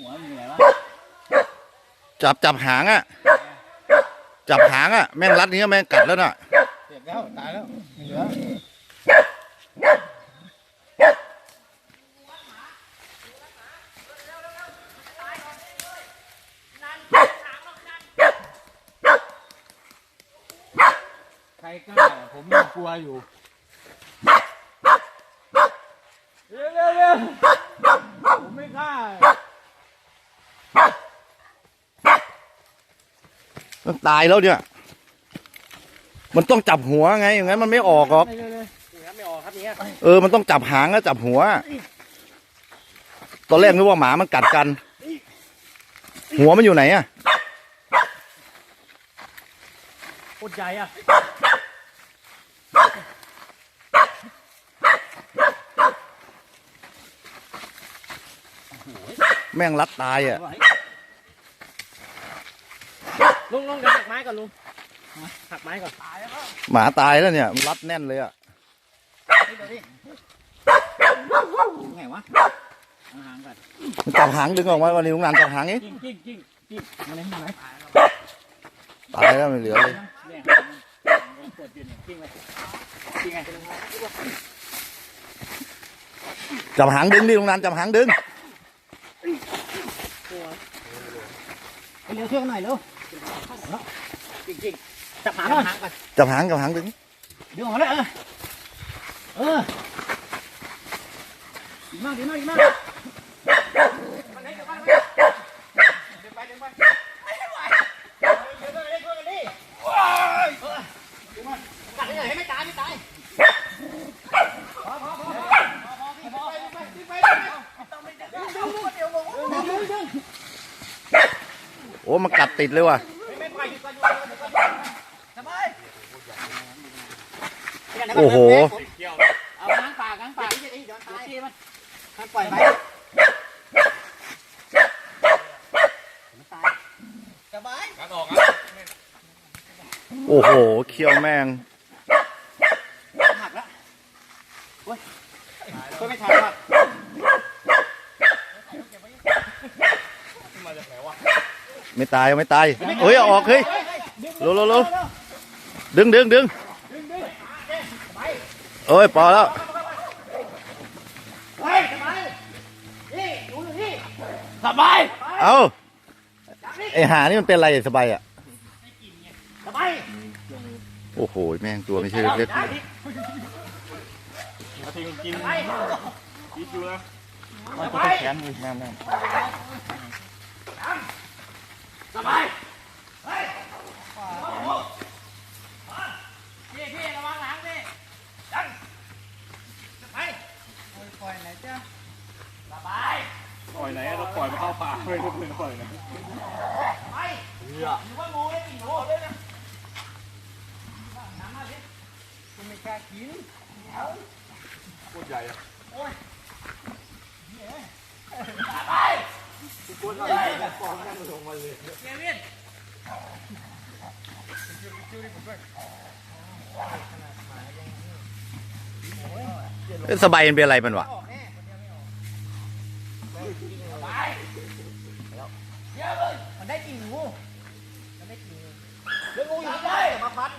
หัวมันอยู่ไหนวะจับจับหางอะ จับหางอะ แม่งรัดนี้แม่งกัดแล้วน่ะเจ็บแล้วตายแล้วไม่เหลือใครกล้าผมยังกลัวอยู่ เร็วเร็วเร็วผมไม่กล้า มันตายแล้วเนี่ย มันต้องจับหัวไงอย่างนั้นมันไม่ออกหรอกเร็วเร็วนี่ครับไม่ออกครับเนี่ยเออ มันต้องจับหางแล้วจับหัว ตอนแรกนึกว่าหมามันกัดกัน หัวมันอยู่ไหนอะโคตรใหญ่อะแม่งรัดตายอะ ลุงลุงเดี๋ยวหักไม้ก่อนลุงหักไม้ก่อนตายแล้วหมาตายแล้วเนี่ยมันรัดแน่นเลยอะนี่เดี๋ยวดิไงวะเอาหางก่อนมันจับหางดึงออกมาวันนี้ลุงนันจับหางนี้กิ้งกิ้งกิ้งกิ้งมาเลยมาเลยตายแล้วไม่เหลือเลยเนี่ยมันปวดอยู่เนี่ยกิ้งไปกิ้งไงจับหางดึงดิลุงนันจับหางดึง ไปเร็วเชื่อหน่อยเร็วกิ้งกิ้ง จับหางก่อนหางก่อนจับหางจับหางดึงดึงออกมาเลยเออเออดีมากดีมากดีมากมันไหนเดี๋ยวมันเดินไปเดินไปไม่ไหวเดินไปเดินไปช่วยกันดิว้ายเออดูมันกัดได้ไงให้ไม่ตายไม่ตายพอพอพอพอพอพี่พอไปไปไปไปต้องไม่ดึงดึงดึงเดี๋ยวงงดึงดึงดึง โอ้มันกัดติดเลยว่ะไม่ไม่ไปหยุดก่อนหยุดก่อนหโอ้โหเอาง้างปากง้างปากเดี๋ยวตายมันมันปล่อยไปมันตายสบายโอ้โห เคี้ยวแมงหักแล้วโอ้ยช่วยไม่ทันว่ะไม่ตายไม่ตายเฮ้ยเอาออกเฮ้ยเร็วเร็วเร็วดึงดึงดึงเอ้ยพอแล้วเฮ้ยสบายนี่ดูอยู่นี่สบาย เอาไอหานี่มันเป็นอะไรสบายอะสบายโอ้โหแม่งตัวไม่ใช่เล็กย้ายดิทิ้งกินสบายคิดดูนะสบายแขนเลยแม่แม่ สบายเฮ้ยพี่พี่ระวังหลังพี่ดันสบายปล่อยไหนจ้าสบายปล่อยไหนอะเราปล่อยมาเข้าป่าไม่รู้เป็นปล่อยไหนไปอยู่ว่างูได้กินงูเลยนะน้ำมาสิคุณไม่กล้ากินโคตรใหญ่อะไปคุณ สบายเป็นอะไรมันวะได้กินงูได้กินงูเดี๋ยวงูอยู่ได้มาพัน